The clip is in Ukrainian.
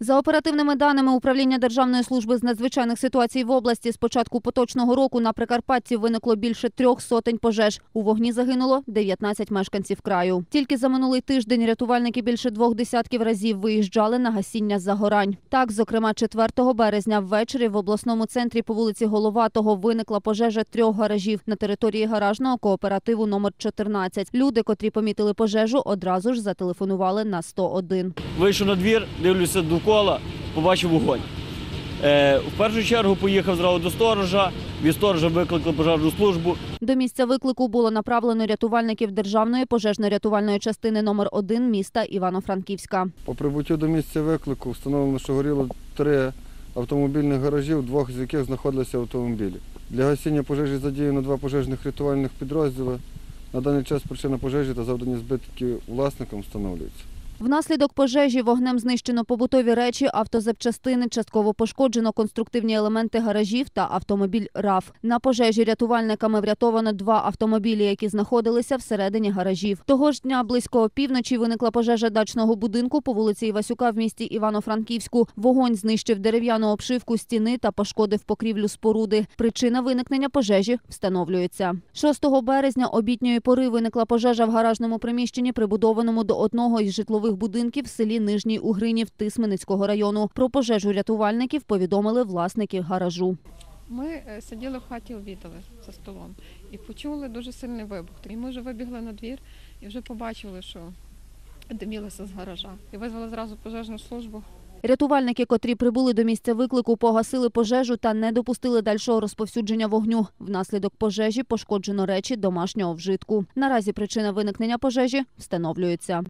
За оперативними даними управління Державної служби з надзвичайних ситуацій в області з початку поточного року на Прикарпатті виникло більше трьох сотень пожеж. У вогні загинуло 19 мешканців краю. Тільки за минулий тиждень рятувальники більше двох десятків разів виїжджали на гасіння загорань. Так, зокрема, 4 березня ввечері в обласному центрі по вулиці Головатого виникла пожежа трьох гаражів на території гаражного кооперативу номер 14. Люди, котрі помітили пожежу, одразу ж зателефонували на 101. Вийшов на двір, дивлюся довкола, побачив вогонь. Е, в першу чергу поїхав зразу до сторожа, від сторожа викликали пожежну службу. До місця виклику було направлено рятувальників Державної пожежно-рятувальної частини номер 1 міста Івано-Франківська. По прибуттю до місця виклику встановлено, що горіло три автомобільних гаражів, двох з яких знаходилися автомобілі. Для гасіння пожежі задіяно два пожежних рятувальних підрозділи. На даний час причина пожежі та завдані збитки власникам встановлюється. Внаслідок пожежі вогнем знищено побутові речі, автозапчастини, частково пошкоджено конструктивні елементи гаражів та автомобіль РАФ. На пожежі рятувальниками врятовано два автомобілі, які знаходилися всередині гаражів. Того ж дня близько опівночі виникла пожежа дачного будинку по вулиці Івасюка в місті Івано-Франківську. Вогонь знищив дерев'яну обшивку стіни та пошкодив покрівлю споруди. Причина виникнення пожежі встановлюється. 6 березня обітньої пори виникла пожежа в гаражному приміщенні, прибудованому до одного із житлових будинків в селі Нижній Угринів Тисменицького району. Про пожежу рятувальників повідомили власники гаражу. Ми е, сиділи в хаті, обідали за столом і почули дуже сильний вибух. І ми вже вибігли на двір і вже побачили, що димілося з гаража. І визвали зразу пожежну службу. Рятувальники, котрі прибули до місця виклику, погасили пожежу та не допустили дальшого розповсюдження вогню. Внаслідок пожежі пошкоджено речі домашнього вжитку. Наразі причина виникнення пожежі встановлюється.